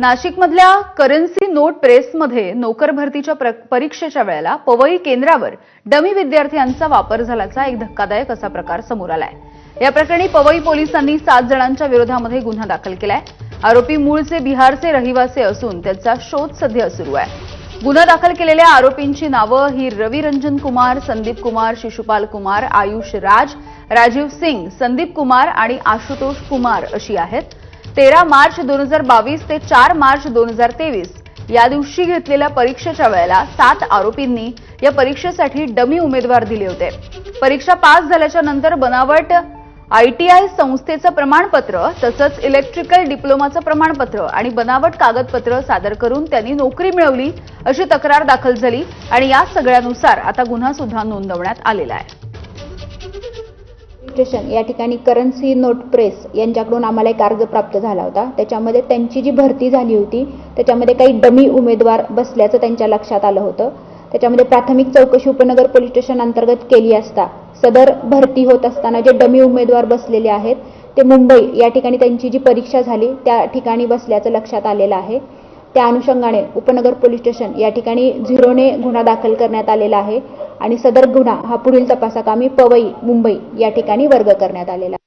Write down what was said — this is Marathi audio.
नाशिकमधल्या करन्सी नोट प्रेसमध्ये नोकर भरतीच्या परीक्षेच्या वेळेला पवई केंद्रावर डमी विद्यार्थ्यांचा वापर झाल्याचा एक धक्कादायक असा प्रकार समोर आलाय. या प्रकरणी पवई पोलिसांनी सात जणांच्या विरोधामध्ये गुन्हा दाखल केलाय. आरोपी मूळचे बिहारचे रहिवासी असून त्यांचा शोध सध्या सुरू आहे. गुन्हा दाखल केलेल्या आरोपींची नावं ही रवी रंजन कुमार संदीप कुमार शिशुपाल कुमार आयुष राज राजीव सिंग संदीप कुमार आणि आशुतोष कुमार अशी आहेत. तेरा मार्च दोन हजार बावीस ते चार मार्च दोन हजार तेवीस. या दिवशी घेतलेल्या परीक्षेच्या वेळेला सात आरोपींनी या परीक्षेसाठी डमी उमेदवार दिले होते. परीक्षा पास झाल्याच्यानंतर बनावट आयटीआय संस्थेचं प्रमाणपत्र तसंच इलेक्ट्रिकल डिप्लोमाचं प्रमाणपत्र आणि बनावट कागदपत्र सादर करून त्यांनी नोकरी मिळवली अशी तक्रार दाखल झाली आणि या सगळ्यानुसार आता गुन्हा सुद्धा नोंदवण्यात आलेला आहे. स्टेशन या ठिकाणी करन्सी नोट प्रेस यांच्याकडून आम्हाला एक अर्ज प्राप्त झाला होता. त्याच्यामध्ये त्यांची जी भरती झाली होती त्याच्यामध्ये काही डमी उमेदवार बसल्याचं त्यांच्या लक्षात आलं होतं. त्याच्यामध्ये प्राथमिक चौकशी उपनगर पोलीस स्टेशन अंतर्गत केली असता सदर भरती होत असताना जे डमी उमेदवार बसलेले आहेत ते मुंबई या ठिकाणी त्यांची जी परीक्षा झाली त्या ठिकाणी बसल्याचं लक्षात आलेलं आहे. त्या अनुषंगाने उपनगर पोलीस स्टेशन या ठिकाणी झिरोने गुन्हा दाखल करण्यात आलेला आहे. आणि सदर गुन्हा हा पुढील तपासाकामी पवई मुंबई या ठिकाणी वर्ग करण्यात आलेला आहे.